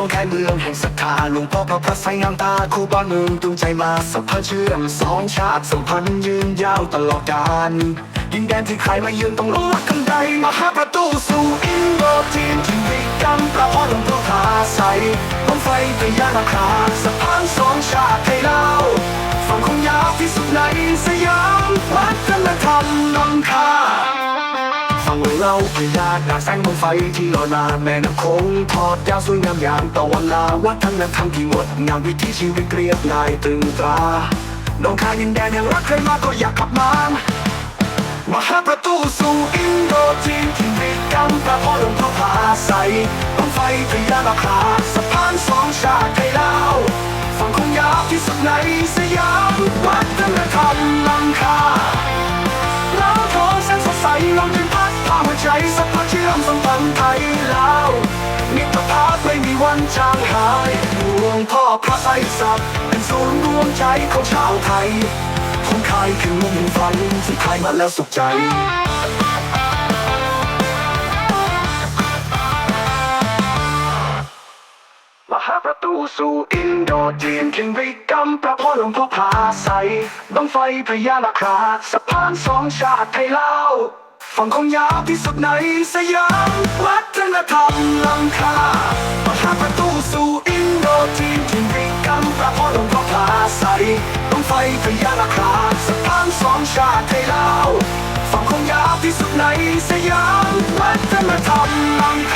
องแค่เมืองแห่งศรัทธาหลวงพ่อพระพระไสงามตาคู่บ้านเมืองดวงใจมาสัมพันธ์เชื่อมสองชาติสัมพันธ์ยืนยาวตลอดกาลดินแดนที่ใครมายืนต้องรู้รักกันใดมหาประตูสู่อินโดจีนที่มีกำประพ่อหลวงพ่อพาใสบ้องไฟพยานาคาสะพานสองชาติไทยลาฝั่งคงยาวที่สุดในสยามวัฒนธรรมนำคา ฟังเราพยานาแสงบนไฟที่ลอยมาแม่น้ำโขงทอดยาวสวยงามอย่างตะวันลาวัฒนธรรมที่งดงามวิถีชีวิตเรียบง่ายตึงตราน้องคายยินแดนยังรักใครมากก็อยากกลับมามหาประตูสู่อินโดจีนที่มีกำพระพ่อหลวงพ่อพาใสต้องไฟพยานาคาสะพานสองชาติไทยลาวฝั่งคงยาวที่สุดในสยามวัฒนธรรมล้ำคา สัมพันธ์เชื่อมสัมพันธ์ไทยลาวมิตรภาพไม่มีวันจางหายหลวงพ่อพระไตรสัตว์เป็นศูนย์รวมใจของชาวไทยคงคายคือมุ่งฝันที่ใครมาแล้วสุขใจมหาประตูสู่อินโดจีนคิงริกรรมพระพ่อหลวงพ่อพาใสบังไฟพญานาคราสะพานสองชาติไทยลาว ฝั่งคงยาวที่สุดในสยามวัฒนธรรมล้ำค่ามหาประตูสู่อินโดจีนคิงริกรรมพระพ่อลงพ่อพาใสต้องไฟพยานาคาสะพานสองชาติไทยลาวฝั่งคงยาวที่สุดในสยามวัฒนธรรมล้ำค่า